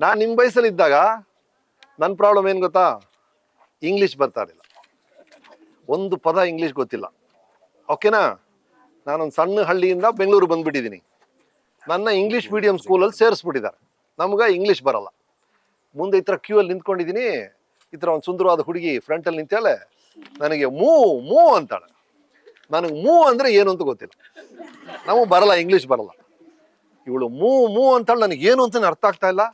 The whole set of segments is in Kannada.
ನಾನು ನಿಮ್ಮ ವಯಸ್ಸಲ್ಲಿ ಇದ್ದಾಗ ನನ್ನ ಪ್ರಾಬ್ಲಮ್ ಏನು ಗೊತ್ತಾ? ಇಂಗ್ಲೀಷ್ ಬರ್ತಾ ಇರಲಿಲ್ಲ. ಒಂದು ಪದ ಇಂಗ್ಲೀಷ್ ಗೊತ್ತಿಲ್ಲ. ಓಕೆನಾ ನಾನೊಂದು ಸಣ್ಣ ಹಳ್ಳಿಯಿಂದ ಬೆಂಗಳೂರು ಬಂದುಬಿಟ್ಟಿದ್ದೀನಿ. ನನ್ನ ಇಂಗ್ಲೀಷ್ ಮೀಡಿಯಂ ಸ್ಕೂಲಲ್ಲಿ ಸೇರಿಸ್ಬಿಟ್ಟಿದ್ದಾರೆ. ನಮ್ಗೆ ಇಂಗ್ಲೀಷ್ ಬರಲ್ಲ. ಮುಂದೆ ಈ ಥರ ಕ್ಯೂ ಅಲ್ಲಿ ನಿಂತ್ಕೊಂಡಿದ್ದೀನಿ. ಈ ಥರ ಒಂದು ಸುಂದರವಾದ ಹುಡುಗಿ ಫ್ರಂಟಲ್ಲಿ ನಿಂತಾಳೆ ನನಗೆ ಮೂ ಮೂ ಅಂತಾಳೆ. ನನಗೆ ಮೂ ಅಂದರೆ ಏನು ಅಂತ ಗೊತ್ತಿಲ್ಲ. ನಮಗೆ ಬರಲ್ಲ ಇಂಗ್ಲೀಷ್ ಬರಲ್ಲ. ಇವಳು ಮೂ ಮೂ ಅಂತಾಳೆ. ನನಗೆ ಏನು ಅಂತ ಅರ್ಥ ಆಗ್ತಾ ಇಲ್ಲ.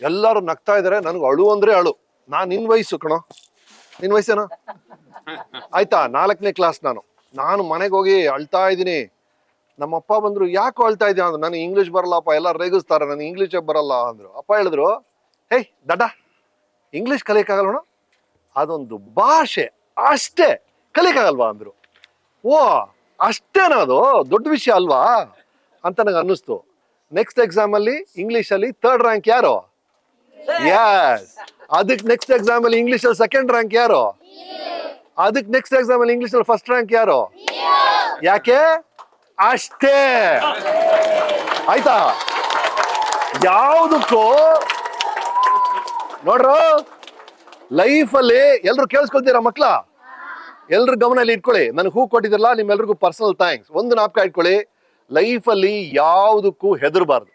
ಎಲ್ಲರೂ ನಗ್ತಾ ಇದಾರೆ. ನನ್ಗೆ ಅಳು ಅಂದ್ರೆ ಅಳು. ನಾನು ನಿನ್ ವಯಸ್ಸು ಕಣೋ. ನಿನ್ ವಯಸ್ಸೇನೋ? ಆಯ್ತಾ, ನಾಲ್ಕನೇ ಕ್ಲಾಸ್ ನಾನು. ನಾನು ಮನೆಗೆ ಹೋಗಿ ಅಳ್ತಾ ಇದ್ದೀನಿ. ನಮ್ಮಪ್ಪ ಬಂದ್ರು, ಯಾಕೆ ಅಳ್ತಾ ಇದ್ದೀಯ ಅಂದ್ರೆ. ನನಗೆ ಇಂಗ್ಲೀಷ್ ಬರಲ್ಲಪ್ಪ ಎಲ್ಲ ರೇಗಿಸ್ತಾರೆ. ನನಗೆ ಇಂಗ್ಲೀಷೇ ಬರಲ್ಲ, ಅಂದ್ರು. ಅಪ್ಪ ಹೇಳಿದ್ರು ಹೇಯ್ ದಡ್ಡ ಇಂಗ್ಲೀಷ್ ಕಲಿಯಕ್ಕಾಗಲ್ವಣ ಅದೊಂದು ಭಾಷೆ. ಅಷ್ಟೇ. ಕಲಿಯಕ್ಕಾಗಲ್ವಾ? ಅಂದ್ರು. ಓ ಅಷ್ಟೇನೋ ಅದು. ದೊಡ್ಡ ವಿಷಯ ಅಲ್ವಾ? ಅಂತ ನನಗೆ ಅನ್ನಿಸ್ತು. ನೆಕ್ಸ್ಟ್ ಎಕ್ಸಾಮ್ ಅಲ್ಲಿ ಇಂಗ್ಲಿಷ್ ಅಲ್ಲಿ ಥರ್ಡ್ ರ್ಯಾಂಕ್ ಯಾರು? ಯಸ್ ಅದಕ್ಕೆ ನೆಕ್ಸ್ಟ್ ಎಕ್ಸಾಮ್ ಅಲ್ಲಿ ಇಂಗ್ಲಿಷ್ ಅಲ್ಲಿ ಸೆಕೆಂಡ್ ರ್ಯಾಂಕ್ ಯಾರು? ಅದಕ್ಕೆ ನೆಕ್ಸ್ಟ್ ಎಕ್ಸಾಮ್ ಅಲ್ಲಿ ಇಂಗ್ಲಿಷ್ ಅಲ್ಲಿ ಫಸ್ಟ್ ರ್ಯಾಂಕ್ ಯಾರು? ಯಾಕೆ? ಅಷ್ಟೇ. ಆಯ್ತಾ? ಯಾವುದಕ್ಕೂ ನೋಡ್ರು ಲೈಫ್ ಅಲ್ಲಿ ಎಲ್ರು ಕೇಳಿಸ್ಕೊಳ್ತೀರಾ ಮಕ್ಳ? ಎಲ್ರು ಗಮನ ಇಲ್ಲಿ ಇಟ್ಕೊಳ್ಳಿ. ನನಗೆ ಹೂ ಕೊಟ್ಟಿದ್ರಲ್ಲ, ನಿಮ್ಮೆಲ್ರಿಗೂ ಪರ್ಸನಲ್ ಥ್ಯಾಂಕ್ಸ್ ಒಂದು ನಾಪಕ ಇಟ್ಕೊಳ್ಳಿ. ಲೈಫಲ್ಲಿ ಯಾವುದಕ್ಕೂ ಹೆದರಬಾರ್ದು.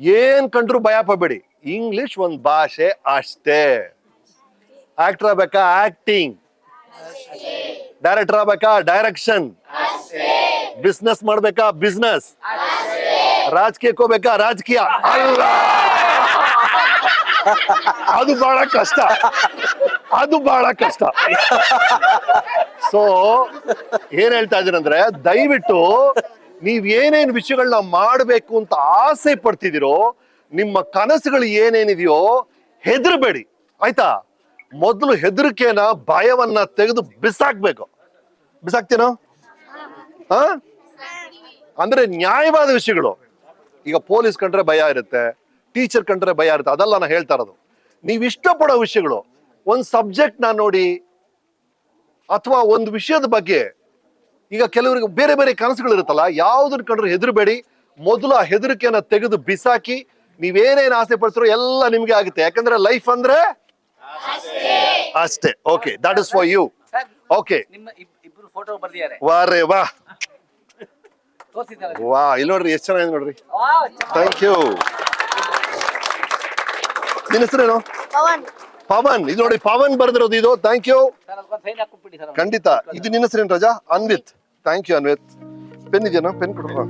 ಏನ್ ಕಂಡ್ರು ಭಯ ಪಡಬೇಡಿ. ಇಂಗ್ಲಿಷ್ ಒಂದು ಭಾಷೆ ಅಷ್ಟೇ. ಆಕ್ಟರ್ ಆಗ್ಬೇಕಾ ಆಕ್ಟಿಂಗ್ ಡೈರೆಕ್ಟರ್ ಆಗ್ಬೇಕಾ ಡೈರೆಕ್ಷನ್ ಬಿಸ್ನೆಸ್ ಮಾಡ್ಬೇಕಾ ಬಿಸ್ನೆಸ್ ರಾಜಕೀಯಕ್ಕೆ ಹೋಗ್ಬೇಕಾ ರಾಜಕೀಯ? ಅಲ್ಲ! ಅದು ಬಹಳ ಕಷ್ಟ. ಅದು ಬಹಳ ಕಷ್ಟ. ಸೊ ಏನ್ ಹೇಳ್ತಾ ಇದೀರಂದ್ರೆ ದಯವಿಟ್ಟು ನೀವ್ ಏನೇನ್ ವಿಷಯಗಳನ್ನ ಮಾಡ್ಬೇಕು ಅಂತ ಆಸೆ ಪಡ್ತಿದ್ದೀರೋ ನಿಮ್ಮ ಕನಸುಗಳು ಏನೇನಿದೆಯೋ ಹೆದರ್ಬೇಡಿ, ಆಯ್ತಾ? ಮೊದಲು ಹೆದರಿಕೆನ ಭಯವನ್ನ ತೆಗೆದು ಬಿಸಾಕ್ಬೇಕು. ಬಿಸಾಕ್ತೀನೋ? ಹಾ? ಅಂದ್ರೆ ನ್ಯಾಯವಾದ ವಿಷಯಗಳು. ಈಗ ಪೊಲೀಸ್ ಕಂಡ್ರೆ ಭಯ ಇರುತ್ತೆ, ಟೀಚರ್ ಕಂಡ್ರೆ ಭಯ ಇರುತ್ತೆ, ಅದಲ್ಲ ನಾನು ಹೇಳ್ತಾ ಇರೋದು. ನೀವು ಇಷ್ಟಪಡೋ ವಿಷಯಗಳು, ಒಂದು ಸಬ್ಜೆಕ್ಟ್ನ ನೋಡಿ, ಅಥವಾ ಒಂದು ವಿಷಯದ ಬಗ್ಗೆ, ಈಗ ಕೆಲವರಿಗೆ ಬೇರೆ ಬೇರೆ ಕನಸುಗಳು ಇರುತ್ತಲ್ಲ ಯಾವ್ದನ್ನ ಕಂಡ್ರೆ ಹೆದರಬೇಡಿ, ಮೊದಲು ಆ ಹೆದರಿಕೆಯನ್ನ ತೆಗೆದು ಬಿಸಾಕಿ ನೀವೇನೇನ್ ಆಸೆ ಪಡ್ತಿರೋ ಎಲ್ಲ ನಿಮ್ಗೆ ಆಗುತ್ತೆ. ಯಾಕಂದ್ರೆ ಲೈಫ್ ಅಂದ್ರೆ ಅಷ್ಟೇ. Okay that is for you okay ಇಬ್ರು ಫೋಟೋ ಬರ್ದಿದ್ದಾರೆ. ವಾರೇ ವಾ. ವಾ ಇಲ್ಲಿ ನೋಡ್ರಿ ಎಷ್ಟು ಚೆನ್ನಾಗಿದೆ ನೋಡ್ರಿ. ಥ್ಯಾಂಕ್ ಯು ನಿನ್ನ ಹೆಸರೇನು? ಪವನ್. ಪವನ್. ಇದು ನೋಡಿ ಪವನ್ ಬರ್ದಿರೋದು ಇದು. ಥ್ಯಾಂಕ್ ಯು ಖಂಡಿತ. ಇದು ನಿನ್ನ ಹೆಸರೇನು ರಜಾ? Anvith. Thank you Anvith. Pen ಇದೆಯಾ? ಪೆನ್ ಕೊಡ್ರ